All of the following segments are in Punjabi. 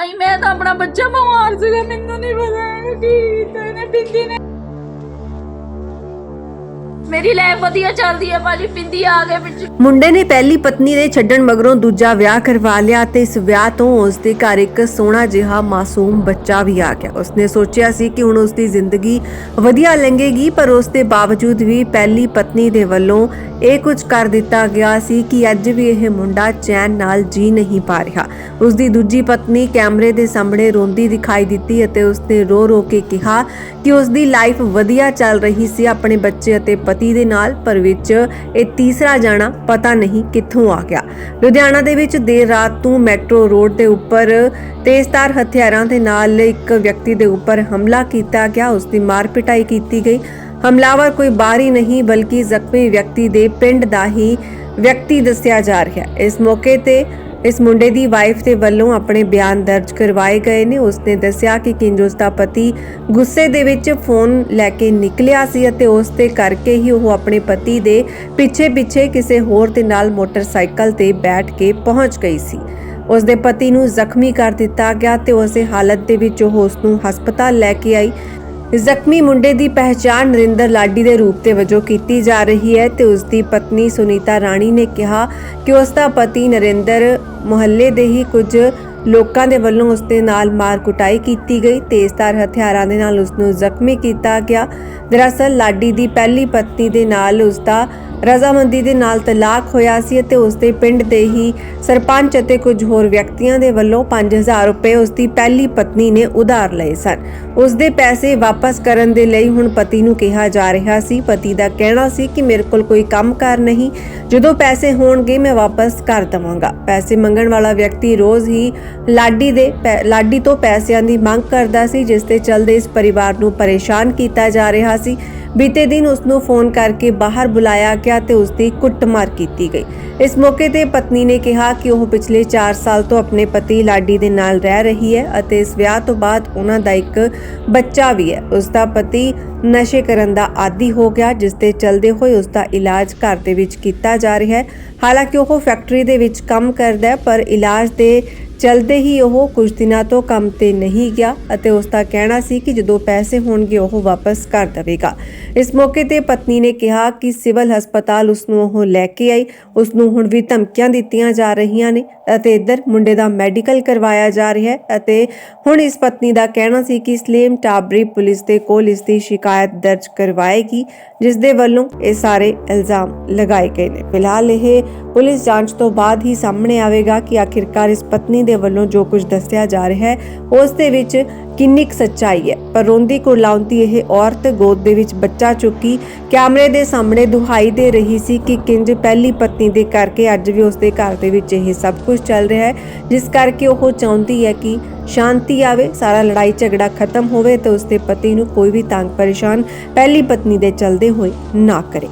ਭਾਈ ਮੈਂ ਤਾਂ ਆਪਣਾ ਬੱਚਾ ਬਿਮਾਰ ਸੀਗਾ, ਮੈਨੂੰ ਨਹੀਂ ਪਤਾ ਕੀ ਕੀਤਾ ਇਹਨੇ ਪਿੰਦੀ ਨੇ ਮੇਰੀ ਲਾਈਫ ਵਧੀਆ ਚੱਲਦੀ ਹੈ ਭਾਜੀ, ਪਿੰਦੀ ਆ ਗਿਆ ਵਿੱਚ ਮੁੰਡੇ ਨੇ ਪਹਿਲੀ ਪਤਨੀ ਦੇ ਛੱਡਣ ਮਗਰੋਂ ਦੂਜਾ ਵਿਆਹ ਕਰਵਾ ਲਿਆ ਤੇ ਇਸ ਵਿਆਹ ਤੋਂ ਉਸ ਦੇ ਘਰ ਇੱਕ ਸੋਹਣਾ ਜਿਹਾ ਮਾਸੂਮ ਬੱਚਾ ਵੀ ਆ ਗਿਆ। ਉਸਨੇ ਸੋਚਿਆ ਸੀ ਕਿ ਹੁਣ ਉਸ ਦੀ ਜ਼ਿੰਦਗੀ ਵਧੀਆ ਲੰਘੇਗੀ, ਪਰ ਉਸ ਦੇ ਬਾਵਜੂਦ ਵੀ ਪਹਿਲੀ ਪਤਨੀ ਦੇ ਵੱਲੋਂ ਇਹ ਕੁਝ ਕਰ ਦਿੱਤਾ ਗਿਆ ਸੀ ਕਿ ਅੱਜ ਵੀ ਇਹ ਮੁੰਡਾ ਚੈਨ ਨਾਲ ਜੀ ਨਹੀਂ ਪਾ ਰਿਹਾ। ਉਸ ਦੀ ਦੂਜੀ ਪਤਨੀ ਕੈਮਰੇ ਦੇ ਸਾਹਮਣੇ ਰੋਂਦੀ ਦਿਖਾਈ ਦਿੱਤੀ ਅਤੇ ਉਸਨੇ ਰੋ ਰੋ ਕੇ ਕਿਹਾ ਕਿ ਉਸ ਦੀ ਲਾਈਫ ਵਧੀਆ ਚੱਲ ਰਹੀ ਸੀ, ਆਪਣੇ ਬੱਚੇ ਅਤੇ ਪਤੀ ਦੇ ਨਾਲ, ਪਰ ਵਿੱਚ ਇਹ ਤੀਸਰਾ ਜਾਣਾ ਪਤਾ ਨਹੀਂ ਕਿੱਥੋਂ ਆ ਗਿਆ। ਲੁਧਿਆਣਾ ਦੇ ਵਿੱਚ ਦੇਰ ਰਾਤ ਤੋਂ ਮੈਟਰੋ ਰੋਡ ਦੇ ਉੱਪਰ ਤੇਜ਼ਧਾਰ ਹਥਿਆਰਾਂ ਦੇ ਨਾਲ ਇੱਕ ਵਿਅਕਤੀ ਦੇ ਉੱਪਰ ਹਮਲਾ ਕੀਤਾ ਗਿਆ। ਉਸ ਦੀ ਮਾਰ ਪਿਟਾਈ ਕੀਤੀ ਗਈ। ਹਮਲਾਵਰ ਕੋਈ ਬਾਹਰੀ ਨਹੀਂ, ਬਲਕਿ ਜ਼ਖਮੀ ਵਿਅਕਤੀ ਦੇ ਪਿੰਡ ਦਾ ਹੀ ਵਿਅਕਤੀ ਦੱਸਿਆ ਜਾ ਰਿਹਾ ਹੈ। ਇਸ ਮੌਕੇ ਤੇ ਇਸ ਮੁੰਡੇ ਦੀ ਵਾਈਫ ਦੇ ਵੱਲੋਂ ਆਪਣੇ ਬਿਆਨ ਦਰਜ ਕਰਵਾਏ ਗਏ ਨੇ। ਉਸਨੇ ਦੱਸਿਆ ਕਿ ਕਿੰਜੂਸ ਦਾ ਪਤੀ ਗੁੱਸੇ ਦੇ ਵਿੱਚ ਫੋਨ ਲੈ ਕੇ ਨਿਕਲਿਆ ਸੀ ਅਤੇ ਉਸ ਦੇ ਕਰਕੇ ਹੀ ਉਹ ਆਪਣੇ ਪਤੀ ਦੇ ਪਿੱਛੇ ਪਿੱਛੇ ਕਿਸੇ ਹੋਰ ਦੇ ਨਾਲ ਮੋਟਰਸਾਈਕਲ ਤੇ ਬੈਠ ਕੇ ਪਹੁੰਚ ਗਈ ਸੀ। ਉਸ ਦੇ ਪਤੀ ਨੂੰ ਜ਼ਖਮੀ ਕਰ ਦਿੱਤਾ ਗਿਆ ਤੇ ਉਸੇ ਹਾਲਤ ਦੇ ਵਿੱਚ ਉਹ ਉਸ ਨੂੰ ਹਸਪਤਾਲ ਲੈ ਕੇ ਆਈ ਜ਼ਖਮੀ ਮੁੰਡੇ ਦੀ ਪਹਿਚਾਣ ਨਰਿੰਦਰ ਲਾਡੀ ਦੇ ਰੂਪ ਤੇ ਵਜੋਂ ਕੀਤੀ ਜਾ ਰਹੀ ਹੈ ਤੇ ਉਸ ਦੀ ਪਤਨੀ ਸੁਨੀਤਾ ਰਾਣੀ ਨੇ ਕਿਹਾ ਕਿ ਉਸ ਦਾ ਪਤੀ ਨਰਿੰਦਰ ਮੁਹੱਲੇ ਦੇ ਹੀ ਕੁਝ ਲੋਕਾਂ ਦੇ ਵੱਲੋਂ ਉਸ ਦੇ ਨਾਲ ਮਾਰ ਕੁਟਾਈ ਕੀਤੀ ਗਈ। ਤੇਜ਼ਧਾਰ ਹਥਿਆਰਾਂ ਦੇ ਨਾਲ ਉਸ ਨੂੰ ਜ਼ਖਮੀ ਕੀਤਾ ਗਿਆ। ਦਰਅਸਲ, ਲਾਡੀ ਦੀ ਪਹਿਲੀ ਪਤਨੀ ਦੇ ਨਾਲ ਉਸ ਦਾ ਰਜ਼ਾਮੰਦੀ ਦੇ ਨਾਲ ਤਲਾਕ ਹੋਇਆ ਸੀ ਅਤੇ ਉਸ ਦੇ ਪਿੰਡ ਦੇ ਹੀ ਸਰਪੰਚ ਅਤੇ ਕੁਝ ਹੋਰ ਵਿਅਕਤੀਆਂ ਦੇ ਵੱਲੋਂ 5000 ਰੁਪਏ ਉਸ ਦੀ ਪਹਿਲੀ ਪਤਨੀ ਨੇ ਉਧਾਰ ਲਏ ਸਨ। ਉਸ ਦੇ ਪੈਸੇ ਵਾਪਸ ਕਰਨ ਦੇ ਲਈ ਹੁਣ ਪਤੀ ਨੂੰ ਕਿਹਾ ਜਾ ਰਿਹਾ ਸੀ। ਪਤੀ ਦਾ ਕਹਿਣਾ ਸੀ ਕਿ ਮੇਰੇ ਕੋਲ ਕੋਈ ਕੰਮ ਕਾਰ ਨਹੀਂ। ਜਦੋਂ ਪੈਸੇ ਹੋਣਗੇ, ਮੈਂ ਵਾਪਸ ਕਰ ਦਵਾਂਗਾ। ਪੈਸੇ ਮੰਗਣ ਵਾਲਾ ਵਿਅਕਤੀ ਰੋਜ਼ ਹੀ ਲਾਡੀ ਦੇ ਪੈ- ਲਾਡੀ ਤੋਂ ਪੈਸਿਆਂ ਦੀ ਮੰਗ ਕਰਦਾ ਸੀ, ਜਿਸ ਦੇ ਚਲਦੇ ਇਸ ਪਰਿਵਾਰ ਨੂੰ ਪਰੇਸ਼ਾਨ ਕੀਤਾ ਜਾ ਰਿਹਾ ਸੀ। ਬੀਤੇ ਦਿਨ ਉਸ ਨੂੰ ਫੋਨ ਕਰਕੇ ਬਾਹਰ ਬੁਲਾਇਆ ਗਿਆ ਤੇ ਉਸ ਦੀ ਕੁੱਟਮਾਰ ਕੀਤੀ ਗਈ। ਇਸ ਮੌਕੇ ਤੇ ਪਤਨੀ ਨੇ ਕਿਹਾ ਕਿ ਉਹ ਪਿਛਲੇ 4 ਸਾਲ ਤੋਂ ਆਪਣੇ ਪਤੀ ਲਾਡੀ ਦੇ ਨਾਲ ਰਹਿ ਰਹੀ ਹੈ ਅਤੇ ਇਸ ਵਿਆਹ ਤੋਂ ਬਾਅਦ ਉਹਨਾਂ ਦਾ ਇੱਕ ਬੱਚਾ ਵੀ ਹੈ। ਉਸ ਦਾ ਪਤੀ ਨਸ਼ੇ ਕਰਨ ਦਾ ਆਦੀ ਹੋ ਗਿਆ, ਜਿਸ ਦੇ ਚਲਦੇ ਹੋਏ ਉਸ ਦਾ ਇਲਾਜ ਘਰ ਦੇ ਵਿੱਚ ਕੀਤਾ ਜਾ ਰਿਹਾ ਹੈ। ਹਾਲਾਂਕਿ ਉਹ ਫੈਕਟਰੀ ਦੇ ਵਿੱਚ ਕੰਮ ਕਰਦਾ ਹੈ, ਪਰ ਇਲਾਜ ਦੇ ਚਲਦੇ ਹੀ ਉਹ ਕੁਝ ਦਿਨਾਂ ਤੋਂ ਕੰਮ ਤੇ ਨਹੀਂ ਗਿਆ ਅਤੇ ਉਸ ਦਾ ਕਹਿਣਾ ਸੀ ਕਿ ਜਦੋਂ ਪੈਸੇ ਹੋਣਗੇ ਉਹ ਵਾਪਸ ਕਰ ਦੇਵੇਗਾ। ਇਸ ਮੌਕੇ ਤੇ ਪਤਨੀ ਨੇ ਕਿਹਾ ਕਿ ਸਿਵਲ ਹਸਪਤਾਲ ਉਸ ਨੂੰ ਉਹ ਲੈ ਕੇ ਆਈ। ਉਸ ਨੂੰ ਹੁਣ ਵੀ ਧਮਕੀਆਂ ਦਿੱਤੀਆਂ ਜਾ ਰਹੀਆਂ ਨੇ ਅਤੇ ਇੱਧਰ ਮੁੰਡੇ ਦਾ ਮੈਡੀਕਲ ਕਰਵਾਇਆ ਜਾ ਰਿਹਾ ਹੈ ਅਤੇ ਹੁਣ ਇਸ ਪਤਨੀ ਦਾ ਕਹਿਣਾ ਸੀ ਕਿ ਸਲੇਮ ਟਾਬਰੀ ਪੁਲਿਸ ਦੇ ਕੋਲ ਇਸ ਦੀ ਸ਼ਿਕਾਇਤ ਦਰਜ ਕਰਵਾਏਗੀ, ਜਿਸ ਦੇ ਵੱਲੋਂ ਇਹ ਸਾਰੇ ਇਲਜ਼ਾਮ ਲਗਾਏ ਗਏ ਨੇ। ਫਿਲਹਾਲ ਇਹ ਪੁਲਿਸ ਜਾਂਚ ਤੋਂ ਬਾਅਦ ਹੀ ਸਾਹਮਣੇ ਆਵੇਗਾ ਕਿ ਆਖਿਰਕਾਰ ਇਸ ਪਤਨੀ ਦੇ ਵੱਲੋਂ ਜੋ ਕੁਝ ਦੱਸਿਆ ਜਾ ਰਿਹਾ ਹੈ, ਉਸ ਦੇ ਵਿੱਚ ਕਿੰਨੀ ਕੁ ਸੱਚਾਈ ਹੈ। ਪਰ ਰੋਂਦੀ ਕੁਰਲਾਉਂਦੀ ਇਹ ਔਰਤ ਗੋਦ ਦੇ ਵਿੱਚ ਬੱਚਾ ਚੁੱਕੀ ਕੈਮਰੇ ਦੇ ਸਾਹਮਣੇ ਦੁਹਾਈ ਦੇ ਰਹੀ ਸੀ ਕਿ ਕਿੰਜ ਪਹਿਲੀ ਪਤਨੀ ਦੇ ਕਰਕੇ ਅੱਜ ਵੀ ਉਸ ਦੇ ਘਰ ਦੇ ਵਿੱਚ ਇਹ ਸਭ ਕੁਝ ਚੱਲ ਰਿਹਾ ਹੈ, ਜਿਸ ਕਰਕੇ ਉਹ ਚਾਹੁੰਦੀ ਹੈ ਕਿ ਸ਼ਾਂਤੀ ਆਵੇ, ਸਾਰਾ ਲੜਾਈ ਝਗੜਾ ਖਤਮ ਹੋਵੇ ਤੇ ਉਸ ਦੇ ਪਤੀ ਨੂੰ ਕੋਈ ਵੀ ਤੰਗ ਪਰੇਸ਼ਾਨ ਪਹਿਲੀ ਪਤਨੀ ਦੇ ਚਲਦੇ ਹੋਏ ਨਾ ਕਰੇ।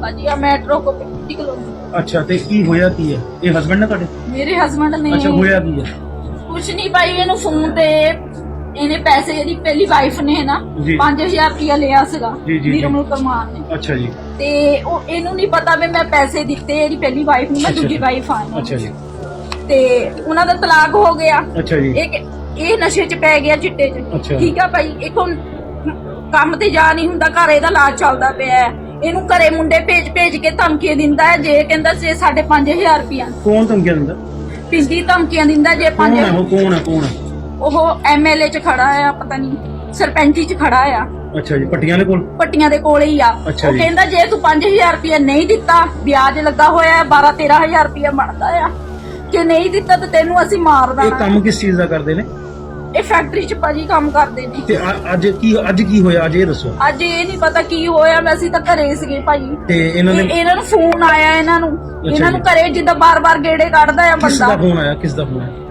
ਭਾਜੀ ਆ ਮੈਟਰੋ ਕੋ ਪਿੰਡੀ ਕਲੋਨੀ ਅੱਛਾ ਤੇ ਕੀ ਹੋਇਆ ਕੀ ਹੈ ਇਹ ਹਸਬੰਡ ਨੇ ਤੁਹਾਡੇ ਮੇਰੇ ਹਸਬੰਡ ਨੇ ਅੱਛਾ ਹੋਇਆ ਕੀ ਹੈ ਕੁਛ ਨਹੀਂ ਭਾਈ ਇਹਨੂੰ ਫੋਨ ਤੇ ਇਹਨੇ ਪੈਸੇ ਇਹਦੀ ਪਹਿਲੀ ਵਾਈਫ ਨੇ ਨਾ ਜੀ। 5000 ਰੁਪਇਆ ਲਿਆ ਸੀਗਾ ਜੀ, ਜੀ, ਜੀ। ਨਿਰਮਲ ਕੁਮਾਰ ਨੇ ਅੱਛਾ ਜੀ ਤੇ ਉਹ ਇਹਨੂੰ ਨਹੀਂ ਪਤਾ ਵੀ ਮੈਂ ਪੈਸੇ ਦਿੱਤੇ ਇਹਦੀ ਪਹਿਲੀ ਵਾਈਫ ਨੂੰ ਮੈਂ ਅੱਛਾ ਦੂਜੀ ਜੀ। ਵਾਈਫ ਆ ਅੱਛਾ ਜੀ ਤੇ ਉਹਨਾਂ ਦਾ ਤਲਾਕ ਹੋ ਗਿਆ ਅੱਛਾ ਜੀ ਇਹ ਇਹ ਨਸ਼ੇ 'ਚ ਪੈ ਗਿਆ ਚਿੱਟੇ 'ਚ ਅੱਛਾ। ਠੀਕ ਆ ਭਾਈ ਇੱਕ ਹੁਣ ਕੰਮ ਤੇ ਜਾ ਨਹੀਂ ਹੁੰਦਾ ਘਰ ਇਹਦਾ ਇਲਾਜ ਚੱਲਦਾ ਪਿਆ ਹੈ। ਇਹਨੂੰ ਘਰੇ ਮੁੰਡੇ ਭੇਜ ਭੇਜ ਕੇ ਧਮਕੀਆਂ ਦਿੰਦਾ ਹੈ ਜੇ ਕਹਿੰਦਾ ਜੇ ਸਾਡੇ 5000 ਰੁਪਇਆ ਕੌਣ ਧਮਕੀਆਂ ਦਿੰਦਾ? ਪਿੰਡੀ ਧਮਕੀਆਂ ਦਿੰਦਾ ਜੇ ਕੌਣ ਹੈ 5 ਉਹ ਕੌਣ ਹੈ ਕੌਣ ਹੈ? ਉਹ ਐਮਐਲਏ 'ਚ ਖੜਾ ਆ ਪਤਾ ਨਹੀਂ ਸਰਪੰਚੀ 'ਚ ਖੜਾ ਆ। ਅੱਛਾ ਜੀ ਪੱਟੀਆਂ ਦੇ ਕੋਲ? ਪੱਟੀਆਂ ਦੇ ਕੋਲੇ ਹੀ ਆ। ਅੱਛਾ ਉਹ ਜੀ। ਕਹਿੰਦਾ ਜੇ ਤੂੰ 5000 ਰੁਪਇਆ ਨਹੀਂ ਦਿੱਤਾ ਵਿਆਜ ਲੱਗਾ ਹੋਇਆ ਹੈ 12 13000 ਰੁਪਇਆ ਬਣਦਾ ਆ। ਜੇ ਨਹੀਂ ਦਿੱਤਾ ਤਾਂ ਤੈਨੂੰ ਅਸੀਂ ਮਾਰ ਇਹ ਦੇਣਾ। ਕੰਮ ਕਿਸ ਚੀਜ਼ ਦਾ ਕਰਦੇ ਨੇ? ਇਹ ਫੈਕਟਰੀ 'ਚ ਭਾਜੀ ਕੰਮ ਕਰਦੇ ਨੇ। ਤੇ ਅ- ਅੱਜ ਕੀ ਅੱਜ ਕੀ ਹੋਇਆ? ਅੱਜ ਇਹ ਦੱਸੋ। ਅੱਜ ਇਹ ਨਹੀਂ ਪਤਾ ਕੀ ਹੋਇਆ ਮੈਂ ਅਸੀਂ ਤਾਂ ਘਰੇ ਸੀਗੇ ਭਾਜੀ। ਤੇ ਇਹਨਾਂ ਇਹ- ਨੇ ਇਹਨਾਂ ਨੂੰ ਫੋਨ ਆਇਆ ਇਹਨਾਂ ਨੂੰ। ਇਹਨਾਂ ਨੂੰ ਘਰੇ ਜਿੱਦਾਂ ਬਾਰ-ਬਾਰ ਗੇੜੇ ਕੱਢਦਾ ਆ ਕਿਸ ਦਾ ਬੰਦਾ। ਫੋਨ ਆਇਆ? ਕਿਸ ਦਾ ਫੋਨ ਆਇਆ?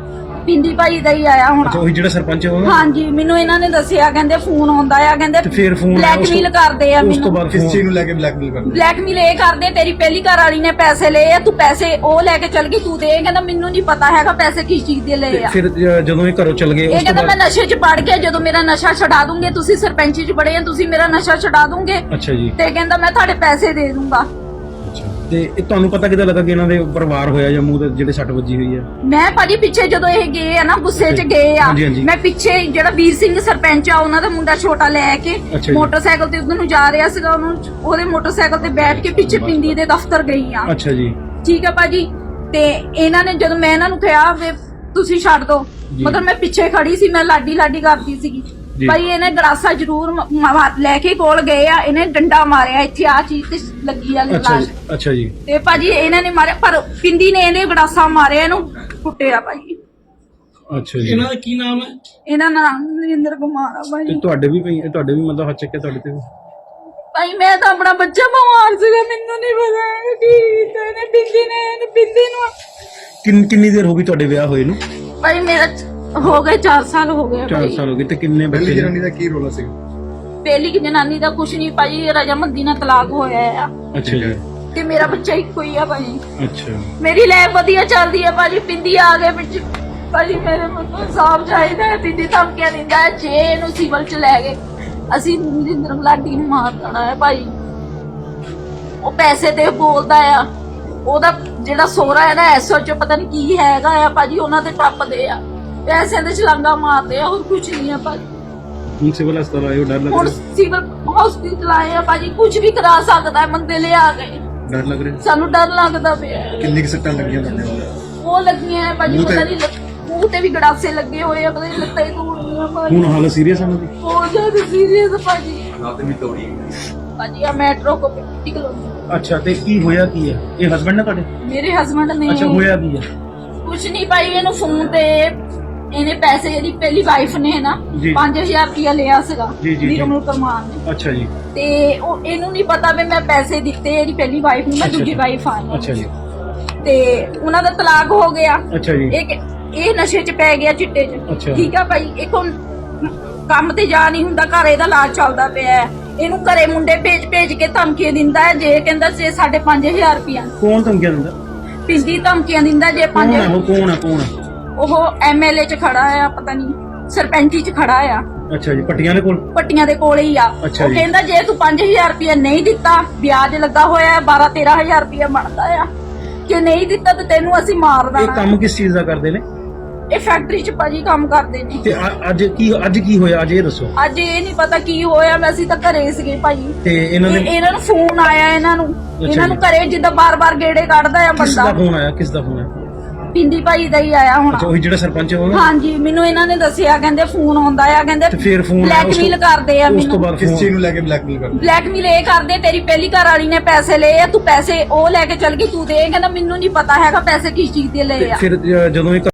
ਪਿੰਦੀ ਭਾਈ ਦਾ ਹੀ ਆਇਆ ਹੁਣ। ਅੱਛਾ ਉਹੀ ਜਿਹੜਾ ਸਰਪੰਚ ਹੈ ਉਹਦਾ ਹਾਂਜੀ ਮੈਨੂੰ ਇਹਨਾਂ ਨੇ ਦੱਸਿਆ ਕਹਿੰਦੇ ਫੋਨ ਆਉਂਦਾ ਆ ਕਹਿੰਦੇ ਤੇ ਫਿਰ ਫੋਨ ਆਇਆ, ਉਸ ਤੋਂ- ਬਲੈਕਮੇਲ ਕਰਦੇ ਆ ਉਸ ਤੋਂ ਮੈਨੂੰ। ਬਾਅਦ ਕਿਸ ਚੀਜ਼ ਨੂੰ ਲੈ ਕੇ ਬਲੈਕਮੇਲ ਕਰਦੇ? ਬਲੈਕਮੇਲ ਇਹ ਕਰਦੇ ਤੇਰੀ ਪਹਿਲੀ ਘਰ ਵਾਲੀ ਨੇ ਪੈਸੇ ਲਏ ਆ ਤੂੰ ਪੈਸੇ ਉਹ ਲੈ ਕੇ ਚਲ ਗਈ ਤੂੰ ਦੇ ਕਹਿੰਦਾ ਮੈਨੂੰ ਨਹੀਂ ਪਤਾ ਹੈਗਾ ਪੈਸੇ ਕਿਸ ਚੀਜ਼ ਦੇ ਲਏ ਆ। ਫਿਰ ਜਦੋਂ ਇਹ ਘਰੋਂ ਚਲ ਗਏ ਇਹ ਉਸ ਤੋਂ ਕਹਿੰਦਾ ਮੈਂ ਬਾਅਦ ਨਸ਼ੇ 'ਚ ਪੜ ਕੇ ਜਦੋਂ ਮੇਰਾ ਨਸ਼ਾ ਛਡਾ ਦੂੰਗੇ ਤੁਸੀਂ ਸਰਪੰਚੀ 'ਚ ਬੜੇ ਆ ਤੁਸੀਂ ਮੇਰਾ ਨਸ਼ਾ ਛਡਾ ਦੂੰਗੇ। ਅੱਛਾ ਜੀ। ਤੇ ਕਹਿੰਦਾ ਮੈਂ ਤੁਹਾਡੇ ਪੈਸੇ ਦੇ ਦੂੰਗਾ। ਤੇ ਇਹ ਤੁਹਾਨੂੰ ਪਤਾ ਕਿਦਾਂ ਲੱਗਾ ਕਿ ਇਹਨਾਂ ਦੇ ਉੱਪਰ ਵਾਰ ਹੋਇਆ ਜਾਂ ਮੂੰਹ ਤੇ ਜਿਹੜੇ ਸੱਟ ਵੱਜੀ ਹੋਈ ਹੈ ਮੈਂ ਭਾਜੀ ਪਿੱਛੇ ਜਦੋਂ ਇਹ ਗਏ ਆ ਨਾ ਗੁੱਸੇ 'ਚ ਗਏ ਆ ਹਾਂਜੀ, ਹਾਂਜੀ। ਮੈਂ ਪਿੱਛੇ ਜਿਹੜਾ ਵੀਰ ਸਿੰਘ ਸਰਪੰਚ ਆ ਉਹਨਾਂ ਦਾ ਮੁੰਡਾ ਛੋਟਾ ਲੈ ਕੇ ਅੱਛਾ ਜੀ। ਮੋਟਰਸਾਈਕਲ ਤੇ ਉਧਰ ਨੂੰ ਜਾ ਰਿਹਾ ਸੀਗਾ ਉਹਨੂੰ ਉਹਦੇ ਮੋਟਰਸਾਈਕਲ ਤੇ ਬੈਠ ਕੇ ਪਿੱਛੇ ਪਿੰਡੀ ਦੇ ਦਫ਼ਤਰ ਗਈ ਆ ਅੱਛਾ ਜੀ ਠੀਕ ਆ ਭਾਜੀ ਤੇ ਇਹਨਾਂ ਨੇ ਜਦੋਂ ਮੈਂ ਇਹਨਾਂ ਨੂੰ ਕਿਹਾ ਵੀ ਤੁਸੀਂ ਛੱਡ ਦਿਓ ਜੀ। ਮਤਲਬ ਮੈਂ ਪਿੱਛੇ ਖੜੀ ਸੀ ਮੈਂ ਲਾਡੀ ਲਾਡੀ ਕਰਦੀ ਸੀਗੀ। ਭਾਈ ਇਹਨੇ ਗਰਾਸਾ ਜ਼ਰੂਰ ਮ- ਮ- ਲੈ ਕੇ ਕੋਲ ਗਏ ਆ ਇਹਨੇ ਡੰਡਾ ਮਾਰਿਆ ਇੱਥੇ ਆ ਚੀਜ਼ ਤੇ ਲੱਗੀ ਆ ਅੱਛਾ ਲਾਸ਼। ਜੀ ਅੱਛਾ ਜੀ। ਤੇ ਭਾਜੀ ਇਹਨਾਂ ਨੇ ਮਾਰਿਆ ਪਰ ਪਿੰਦੀ ਨੇ ਇਹਨੇ ਗੜਾਸਾ ਮਾਰਿਆ ਇਹਨੂੰ ਕੁੱਟਿਆ ਭਾਜੀ। ਅੱਛਾ ਜੀ। ਇਹਨਾਂ ਦਾ ਕੀ ਨਾਮ ਹੈ? ਇਹਨਾਂ ਦਾ ਨਾਮ ਨਰਿੰਦਰ ਕੁਮਾਰ ਆ ਤੇ ਭਾਜੀ ਤੁਹਾਡੇ ਵੀ ਪਈ ਤੁਹਾਡੇ ਵੀ ਮਤਲਬ ਹੱਥ ਚੱਕਿਆ ਤੁਹਾਡੇ ਤੇ ਵੀ? ਭਾਈ ਮੈਂ ਤਾਂ ਆਪਣਾ ਬੱਚਾ ਬਿਮਾਰ ਸੀਗਾ ਮੈਨੂੰ ਨਹੀਂ ਪਤਾ ਕੀ ਤੇ ਇਹਨੇ ਪਿੰਦੀ ਨੇ ਇਹਨੇ ਪਿੰਦੀ ਨੂੰ ਕਿੰਨ ਕਿੰਨੀ ਦੇਰ ਹੋ ਗਈ ਤੁਹਾਡੇ ਵਿਆਹ ਹੋਏ ਨੂੰ? ਭਾਈ ਮੇਰਾ ਚ- ਹੋ ਗਏ 4 ਸਾਲ ਹੋ ਗਏ 4 ਭਾਈ। ਸਾਲ ਹੋ ਗਏ ਤੇ ਕਿੰਨੇ ਪਹਿਲੀ ਬੱਚੇ? ਜਨਾਨੀ ਦਾ ਕੀ ਰੋਲਾ ਸੀ? ਪਹਿਲੀ ਕਿ ਜਨਾਨੀ ਦਾ ਕੁਛ ਨਹੀਂ ਭਾਜੀ ਰਜਾਮੰਦੀ ਨਾਲ ਤਲਾਕ ਹੋਇਆ ਆ। ਅੱਛਾ ਜੀ। ਤੇ ਮੇਰਾ ਬੱਚਾ ਇੱਕੋ ਹੀ ਆ ਭਾਜੀ ਅੱਛਾ। ਮੇਰੀ ਲਾਈਫ ਵਧੀਆ ਚੱਲਦੀ ਹੈ ਭਾਜੀ ਪਿੰਦੀ ਆ ਗਏ ਵਿੱਚ। ਭਾਜੀ ਮੇਰੇ ਮਤਲਬ ਸਾਫ਼ ਚਾਹੀਦਾ ਹੈ ਪਿੰਦੀ ਧਮਕੀਆਂ ਦਿੰਦਾ ਹੈ ਜੇ ਇਹਨੂੰ ਸਿਵਲ ਚ ਲੈ ਗਏ ਅਸੀਂ ਨਰਿੰਦਰ ਲਾਡੀ ਨੂੰ ਮਾਰ ਦੇਣਾ ਹੈ ਭਾਈ। ਉਹ ਪੈਸੇ ਤੇ ਬੋਲਦਾ ਆ। ਉਹਦਾ ਜਿਹੜਾ ਸੋਹਰਾ ਹੈ ਨਾ ਐਸਓ ਚ ਪਤਾ ਨਹੀਂ ਕੀ ਹੈਗਾ ਆ ਭਾਜੀ ਉਹਨਾਂ ਤੇ ਟੱਪਦੇ ਆ। ਪੈਸਿਆਂ ਦੇ ਛਲਾਂਗਾ ਮਾਰਦੇ ਆ ਹੋਰ ਕੁਝ ਨਹੀਂ ਆ ਭਾਜੀ। ਹੁਣ ਸਿਵਲ ਹਸਪਤਾਲ ਆਇਓ ਡਰ ਲੱਗ ਹੁਣ ਰਿਹਾ? ਸਿਵਲ ਹਸਪੀਟਲ ਆਏ ਆ ਭਾਜੀ ਕੁਝ ਵੀ ਕਰਾ ਸਕਦਾ ਹੈ ਬੰਦੇ ਲਿਆ ਗਏ। ਡਰ ਲੱਗ ਰਿਹਾ? ਸਾਨੂੰ ਡਰ ਲੱਗਦਾ ਪਿਆ। ਹੈ। ਕਿੰਨੀ ਕੁ ਸੱਟਾਂ ਲੱਗੀਆਂ ਤੁਹਾਡੇ ਉਹ ਲੱਗੀਆਂ ਹੈ ਭਾਜੀ ਮੂੰਹ ਤੇ? ਪਤਾ ਨਹੀਂ ਲੱਗ- ਮੂੰਹ ਤੇ ਵੀ ਗੜਾਸੇ ਲੱਗੇ ਹੋਏ ਆ ਪਤਾ ਨਹੀਂ ਲੱਤਾਂ ਹੀ ਤੋੜੀਆਂ ਭਾਜੀ। ਹੁਣ ਹਾਲਤ ਸੀਰੀਅਸ ਹਨ ਦੀ? ਬਹੁਤ ਜ਼ਿਆਦਾ ਸੀਰੀਅਸ ਭਾਜੀ। ਰਾਤ ਵੀ ਤੋੜੀ ਭਾਜੀ ਆ ਮੈਟਰੋ ਕੋ 50 ਕਿਲੋ ਅੱਛਾ ਤੇ ਕੀ ਹੋਇਆ ਕੀ ਹੈ ਇਹ ਹਸਬੰਡ ਨੇ ਤੁਹਾਡੇ? ਮੇਰੇ ਹਸਬੰਡ ਨੇ ਅੱਛਾ ਹੋਇਆ ਕੀ ਹੈ ਕੁਛ ਨਹੀਂ ਭਾਈ ਇਹਨੂੰ ਫੋਨ ਤੇ ਇਹਨੇ ਪੈਸੇ ਇਹਦੀ ਪਹਿਲੀ ਵਾਈਫ ਨੇ ਨਾ ਜੀ। 5000 ਰੁਪਇਆ ਲਿਆ ਸੀਗਾ ਜੀ, ਜੀ, ਜੀ। ਨਿਰਮਲ ਕਰਮਾਨ ਨੇ ਅੱਛਾ ਜੀ ਤੇ ਉਹ ਇਹਨੂੰ ਨਹੀਂ ਪਤਾ ਵੀ ਮੈਂ ਪੈਸੇ ਦਿੱਤੇ ਇਹਦੀ ਪਹਿਲੀ ਵਾਈਫ ਨੂੰ ਮੈਂ ਅੱਛਾ ਦੂਜੀ ਜੀ। ਵਾਈਫ ਆ ਅੱਛਾ ਜੀ ਤੇ ਉਹਨਾਂ ਦਾ ਤਲਾਕ ਹੋ ਗਿਆ ਅੱਛਾ ਜੀ ਇਹ ਕਿ- ਇਹ ਨਸ਼ੇ 'ਚ ਪੈ ਗਿਆ ਚਿੱਟੇ 'ਚ ਅੱਛਾ। ਠੀਕ ਆ ਭਾਈ ਇੱਕ ਹੁਣ ਕੰਮ ਤੇ ਜਾ ਨਹੀਂ ਹੁੰਦਾ ਘਰ ਇਹਦਾ ਇਲਾਜ ਚੱਲਦਾ ਪਿਆ ਹੈ। ਇਹਨੂੰ ਘਰੇ ਮੁੰਡੇ ਭੇਜ ਭੇਜ ਕੇ ਧਮਕੀਆਂ ਦਿੰਦਾ ਹੈ ਜੇ ਕਹਿੰਦਾ ਜੇ ਸਾਡੇ 5000 ਰੁਪਇਆ ਕੌਣ ਧਮਕੀਆਂ ਦਿੰਦਾ ਪਿੰਦੀ ਧਮਕੀਆਂ ਦਿੰਦਾ ਜੇ ਕੌਣ ਹੈ 5 ਉਹ ਕੌਣ ਹੈ ਕੌਣ ਹੈ ਉਹ ਐਮਐਲਏ 'ਚ ਖੜਾ ਆ ਪਤਾ ਨਹੀਂ ਸਰਪੰਚੀ 'ਚ ਖੜਾ ਆ। ਅੱਛਾ ਜੀ ਪੱਟੀਆਂ ਦੇ ਕੋਲ? ਪੱਟੀਆਂ ਦੇ ਕੋਲੇ ਹੀ ਆ। ਅੱਛਾ ਉਹ ਜੀ। ਕਹਿੰਦਾ ਜੇ ਤੂੰ 5000 ਰੁਪਇਆ ਨਹੀਂ ਦਿੱਤਾ ਵਿਆਜ ਲੱਗਾ ਹੋਇਆ ਹੈ 12 13000 ਰੁਪਇਆ ਬਣਦਾ ਆ। ਜੇ ਨਹੀਂ ਦਿੱਤਾ ਤਾਂ ਤੈਨੂੰ ਅਸੀਂ ਮਾਰ ਇਹ ਦੇਣਾ। ਕੰਮ ਕਿਸ ਚੀਜ਼ ਦਾ ਕਰਦੇ ਨੇ? ਇਹ ਫੈਕਟਰੀ 'ਚ ਭਾਜੀ ਕੰਮ ਕਰਦੇ ਨੇ। ਤੇ ਅ- ਅੱਜ ਕੀ ਅੱਜ ਕੀ ਹੋਇਆ? ਅੱਜ ਇਹ ਦੱਸੋ। ਅੱਜ ਇਹ ਨਹੀਂ ਪਤਾ ਕੀ ਹੋਇਆ ਮੈਂ ਅਸੀਂ ਤਾਂ ਘਰੇ ਸੀਗੇ ਭਾਈ ਤੇ ਇਹਨਾਂ ਇਹ- ਦੇ ਇਹਨਾਂ ਨੂੰ ਫੋਨ ਆਇਆ ਇਹਨਾਂ ਨੂੰ। ਇਹਨਾਂ ਨੂੰ ਘਰੇ ਜਿੱਦਾਂ ਬਾਰ-ਬਾਰ ਗੇੜੇ ਕੱਢਦਾ ਆ ਕਿਸ ਦਾ ਬੰਦਾ। ਫੋਨ ਆਇਆ? ਕਿਸ ਦਾ ਫੋਨ ਪਿੰਡੀ ਭਾਈ ਦਾ ਹੀ ਆਇਆ ਹੁਣ। ਅੱਛਾ ਉਹੀ ਜਿਹੜਾ ਸਰਪੰਚ ਹੈ ਉਹ? ਹਾਂਜੀ ਮੈਨੂੰ ਇਹਨਾਂ ਨੇ ਦੱਸਿਆ ਕਹਿੰਦੇ ਫੋਨ ਆਉਂਦਾ ਆ ਕਹਿੰਦੇ ਫਿਰ ਫੋਨ ਆਇਆ, ਉਸ ਤੋਂ- ਬਲੈਕਮੇਲ ਕਰਦੇ ਆ ਉਸ ਤੋਂ ਮੈਨੂੰ। ਬਾਅਦ ਕਿਸ ਚੀਜ਼ ਨੂੰ ਲੈ ਕੇ ਬਲੈਕਮੇਲ ਕਰਦੇ? ਬਲੈਕਮੇਲ ਇਹ ਕਰਦੇ ਤੇਰੀ ਪਹਿਲੀ ਘਰ ਵਾਲੀ ਨੇ ਪੈਸੇ ਲਏ ਆ ਤੂੰ ਪੈਸੇ ਉਹ ਲੈ ਕੇ ਚਲ ਗਈ ਤੂੰ ਦੇ ਕਹਿੰਦਾ ਮੈਨੂੰ ਨਹੀਂ ਪਤਾ ਹੈਗਾ ਪੈਸੇ ਕਿਸ ਚੀਜ਼ ਦੇ ਲਏ ਆ। ਫਿਰ ਜਦੋਂ ਇਹ